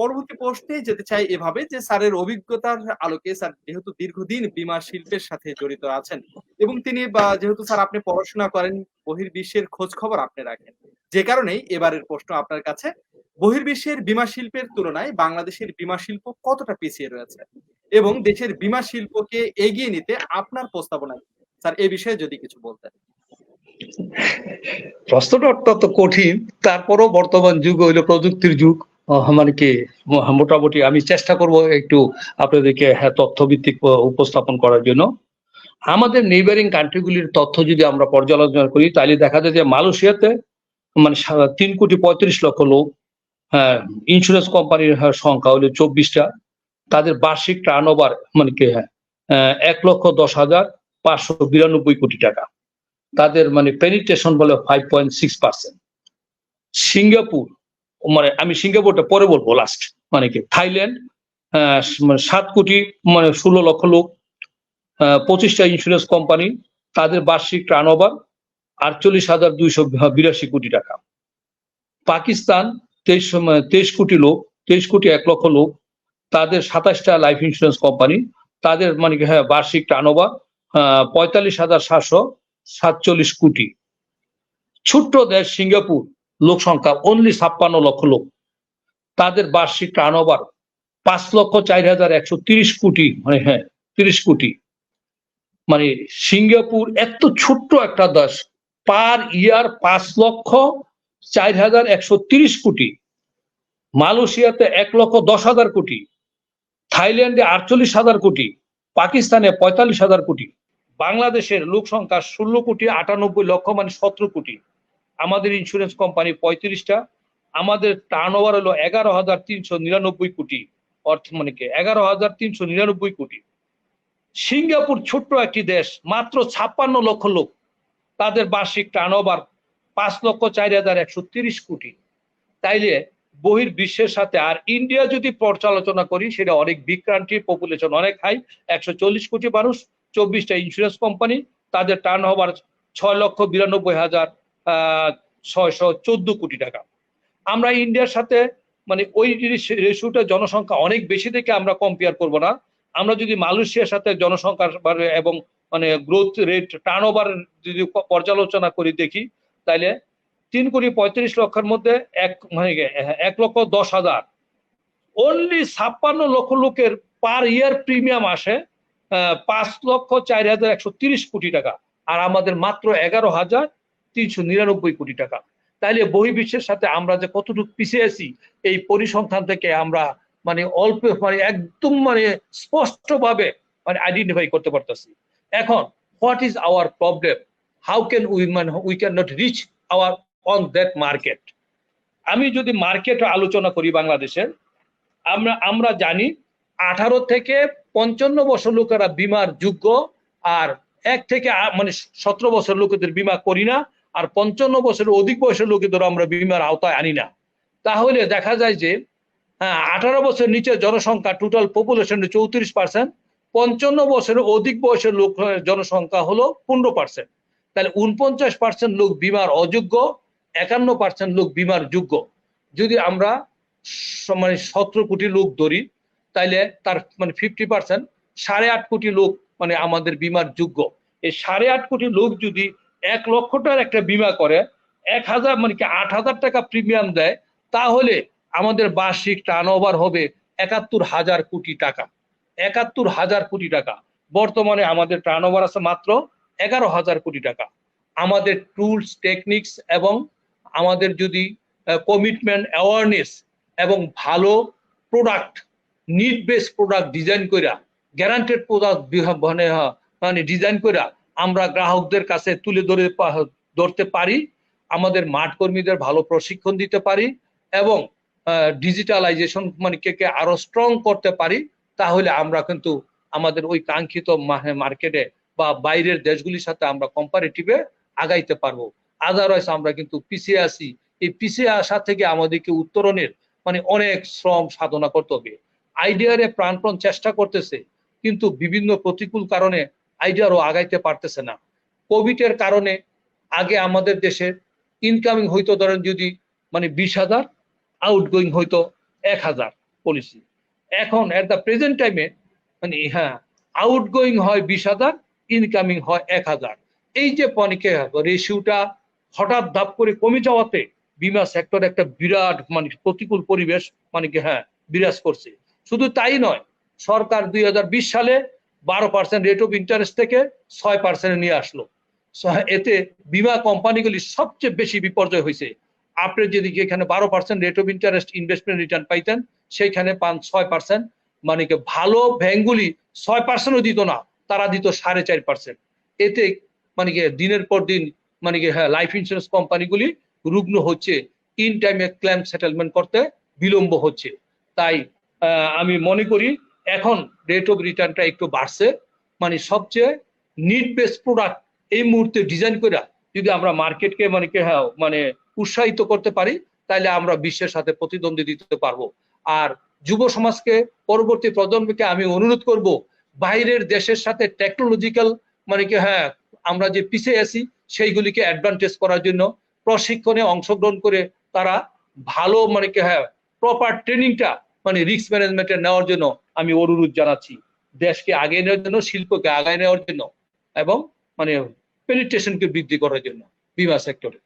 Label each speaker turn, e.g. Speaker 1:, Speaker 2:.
Speaker 1: পরবর্তী প্রশ্নে যেতে চাই এভাবে যে স্যারের অভিজ্ঞতার আলোকে স্যার যেহেতু দীর্ঘদিন বিমা শিল্পের সাথে জড়িত আছেন এবং তিনি যেহেতু স্যার আপনি পড়াশোনা করেন, বহির্বিশ্বের খোঁজ খবর আপনি রাখেন। যে কারণেই এবারের প্রশ্ন আপনার কাছে, বহির্বিশ্বের বিমা শিল্পের তুলনায় বাংলাদেশের বিমা শিল্প কতটা পিছিয়ে রয়েছে এবং দেশের বিমা শিল্পকে এগিয়ে নিতে আপনার প্রস্তাবনা স্যার, এ বিষয়ে যদি কিছু বলতেন।
Speaker 2: প্রশ্নটা অত্যন্ত কঠিন, তারপরও বর্তমান যুগ হইল প্রযুক্তির যুগ। মানে কি মোটামুটি আমি চেষ্টা করব একটু আপনাদেরকে হ্যাঁ তথ্য ভিত্তিক উপস্থাপন করার জন্য। আমাদের নেইবারিং কান্ট্রিগুলির তথ্য যদি আমরা পর্যালোচনা করি তাহলে দেখা যায় যে মালয়েশিয়াতে মানে তিন কোটি পঁয়ত্রিশ লক্ষ লোক হ্যাঁ ইন্স্যুরেন্স কোম্পানির হ্যাঁ, সংখ্যা হলো চব্বিশটা। তাদের বার্ষিক টার্ন ওভার মানে কি হ্যাঁ এক লক্ষ দশ হাজার পাঁচশো বিরানব্বই কোটি টাকা। তাদের মানে পেনিট্রেশন বলে five point six percent Singapore মানে আমি সিঙ্গাপুরটা পরে বলব লাস্ট মানে কি, থাইল্যান্ড মানে সাত কোটি মানে ষোলো লক্ষ লোক পঁচিশটা ইন্স্যুরেন্স কোম্পানি তাদের বার্ষিক টার্ন ওভার আটচল্লিশ হাজার দুইশো বিরাশি কোটি টাকা। পাকিস্তান তেইশ তেইশ কোটি লোক, তেইশ কোটি এক লক্ষ লোক, তাদের সাতাশটা লাইফ ইন্স্যুরেন্স কোম্পানি তাদের মানে কি হ্যাঁ বার্ষিক টার্ন ওভার পঁয়তাল্লিশ হাজার সাতশো সাতচল্লিশ কোটি। ছোট্ট দেশ সিঙ্গাপুর লোক সংখ্যা অনলি ছাপ্পান্ন লক্ষ লোক। তাদের বার্ষিক টার্ন ওভার পাঁচ লক্ষ চার হাজার একশো তিরিশ কোটি মানে হ্যাঁ তিরিশ কোটি। মানে সিঙ্গাপুর এত ছোট্ট একটা দেশ পার ইয়ার পাঁচ লক্ষ চার হাজার একশো তিরিশ কোটি। মালয়েশিয়াতে এক লক্ষ দশ হাজার কোটি। থাইল্যান্ডে আটচল্লিশ হাজার কোটি। পাকিস্তানে পঁয়তাল্লিশ হাজার কোটি। বাংলাদেশের লোক সংখ্যা ষোলো কোটি, আটানব্বই লক্ষ মানে সতেরো কোটি। আমাদের ইন্স্যুরেন্স কোম্পানি পঁয়ত্রিশটা, আমাদের টার্ন ওভার হলো এগারো হাজার তিনশো নিরানব্বই কোটি, অর্থ মানে কি? এগারো হাজার তিনশো নিরানব্বই কোটি। সিঙ্গাপুর ছোট্ট একটি দেশ, মাত্র ছাপ্পান্ন লক্ষ লোক। তাদের বার্ষিক টার্ন ওভার পাঁচ লক্ষ চার হাজার একশো তিরিশ কোটি। তাইলে বহির বিশ্বের সাথে, আর ইন্ডিয়া যদি পর্যালোচনা করি, সেটা অনেক বিগ কান্ট্রি পপুলেশন অনেক হাই একশো চল্লিশ কোটি মানুষ, চব্বিশটা ইন্স্যুরেন্স কোম্পানি তাদের টার্ন ওভার ছয় লক্ষ বিরানব্বই হাজার ছয়শো চোদ্দ কোটি টাকা। আমরা ইন্ডিয়ার সাথে মানে ওই রেশিওটা জনসংখ্যা অনেক বেশি থেকে আমরা কম্পেয়ার করব না। আমরা যদি মালয়েশিয়ার সাথে জনসংখ্যা এবং মানে গ্রোথ রেট টার্ন ওভার যদি পর্যালোচনা করি দেখি, তাইলে তিন কোটি পঁয়ত্রিশ লক্ষের মধ্যে এক মানে এক লক্ষ দশ হাজার। অনলি ছাপ্পান্ন লক্ষ লোকের পার ইয়ার প্রিমিয়াম আসে পাঁচ লক্ষ চার হাজার একশো তিরিশ কোটি টাকা। আর আমাদের মাত্র এগারো হাজার তিনশো নিরানব্বই কোটি টাকা। তাইলে বহির্বিশ্বের সাথে আমরা যে কতটুকু পিছিয়ে আছি, এই পরিসংখ্যান থেকে আমরা মানে অল্প মানে একদম মানে স্পষ্টভাবে মানে আইডেন্টিফাই করতে পারতেছি। এখন what is our problem how can we মানে we cannot reach our on that market আমি যদি মার্কেট আলোচনা করি বাংলাদেশের, আমরা আমরা জানি আঠারো থেকে পঞ্চান্ন বছর লোকেরা বিমার যোগ্য, আর এক থেকে মানে সতেরো বছর লোকেদের বিমা করি না। আর পঞ্চান্ন বছরের অধিক বয়সের লোকেদের আমরা বিমার আওতায় আনি না। তাহলে দেখা যায় যে হ্যাঁ আঠারো বছর নিচে জনসংখ্যা টোটাল পপুলেশনের চৌত্রিশ পার্সেন্ট পঞ্চান্ন বছরের অধিক বয়সের লোক জনসংখ্যা হলো পনেরো পার্সেন্ট তাহলে উনপঞ্চাশ পার্সেন্ট লোক বিমার অযোগ্য, একান্ন পার্সেন্ট লোক বিমার যোগ্য। যদি আমরা মানে সতেরো কোটি লোক ধরি, তাইলে তার মানে ফিফটি পার্সেন্ট সাড়ে আট কোটি লোক মানে আমাদের বিমার যোগ্য। এই সাড়ে আট কোটি লোক যদি এক লক্ষ টাকার একটা বিমা করে এক হাজার মানে কি আট হাজার টাকা প্রিমিয়াম দেয় তাহলে আমাদের বার্ষিক টার্ন ওভার হবে একাত্তর হাজার কোটি টাকা। একাত্তর হাজার কোটি টাকা। বর্তমানে আমাদের টার্ন ওভার আছে মাত্র এগারো হাজার কোটি টাকা। আমাদের টুলস টেকনিক্স এবং আমাদের যদি কমিটমেন্ট অ্যাওয়ারনেস এবং ভালো product need base product design কইরা গ্যারান্টেড প্রোডাক্ট মানে হ্যাঁ, মানে ডিজাইন কইরা আমরা গ্রাহকদের কাছে তুলে ধরে ধরতে পারি, আমাদের মাঠ কর্মীদের ভালো প্রশিক্ষণ দিতে পারি এবং ডিজিটালাইজেশন মানে কে কে আরও স্ট্রং করতে পারি, তাহলে আমরা কিন্তু আমাদের ওই কাঙ্ক্ষিত মার্কেটে বা বাইরের দেশগুলির সাথে আমরা কম্পারেটিভে আগাইতে পারব। আদারওয়াইজ আমরা কিন্তু পিছিয়ে আসি এই পিছিয়ে আসা থেকে আমাদেরকে উত্তরণের মানে অনেক শ্রম সাধনা করতে হবে। আইডিয়ারে প্রাণপণ চেষ্টা করতেছে, কিন্তু বিভিন্ন প্রতিকূল কারণে আইডিয়ারও আগাইতে পারতেছে না। কোভিড এর কারণে আগে আমাদের দেশে ইনকামিং হইতো ধরেন যদি মানে বিশ হাজার আউটগোয়িং হইতো এক হাজার পলিসি এখন এট দ্য প্রেজেন্ট টাইমে মানে হ্যাঁ আউটগোয়িং হয় বিশ হাজার ইনকামিং হয় এক হাজার। এই যে পনিকে রেশিওটা হঠাৎ ধাপ করে কমে যাওয়াতে বিমা সেক্টর একটা বিরাট মানে প্রতিকূল পরিবেশ মানে হ্যাঁ বিরাজ করছে। শুধু তাই নয়, সরকার দুই হাজার বিশ সালে বারো পার্সেন্ট রেট অফ ইন্টারেস্ট থেকে ছয় পার্সেন্ট নিয়ে আসলো। এতে বিমা কোম্পানিগুলি সবচেয়ে বেশি বিপর্যয় হয়েছে। আপনি যদি এখানে বারো percent rate of interest investment return পাইতেন, সেইখানে পান ছয় পার্সেন্ট মানে কি ভালো ব্যাংকগুলি ছয় পার্সেন্টও দিত না, তারা দিত সাড়ে চার পার্সেন্ট এতে মানে কি দিনের পর দিন মানে কি হ্যাঁ লাইফ ইন্স্যুরেন্স কোম্পানিগুলি রুগ্ন হচ্ছে ইন টাইমে ক্লেম সেটেলমেন্ট করতে বিলম্ব হচ্ছে। তাই আমি মনে করি এখন রেট অফ রিটার্নটা একটু বাড়ছে। মানে সবচেয়ে নিড বেস প্রোডাক্ট এই মুহূর্তে ডিজাইন করে যদি আমরা মার্কেটকে মানে হ্যাঁ মানে উৎসাহিত করতে পারি, তাহলে আমরা বিশ্বের সাথে প্রতিদ্বন্দ্বী দিতে পারব। আর যুব সমাজকে, পরবর্তী প্রজন্মকে আমি অনুরোধ করব, বাইরের দেশের সাথে টেকনোলজিক্যাল মানে কি হ্যাঁ আমরা যে পিছিয়ে আছি, সেইগুলিকে অ্যাডভান্টেজ করার জন্য প্রশিক্ষণে অংশগ্রহণ করে তারা ভালো মানে কি হ্যাঁ প্রপার ট্রেনিংটা মানে রিস্ক ম্যানেজমেন্টে নেওয়ার জন্য আমি অনুরোধ জানাচ্ছি। দেশকে আগে নেওয়ার জন্য, শিল্পকে আগায় নেওয়ার জন্য এবং মানে পেনিট্রেশনকে বৃদ্ধি করার জন্য, বিমা সেক্টরে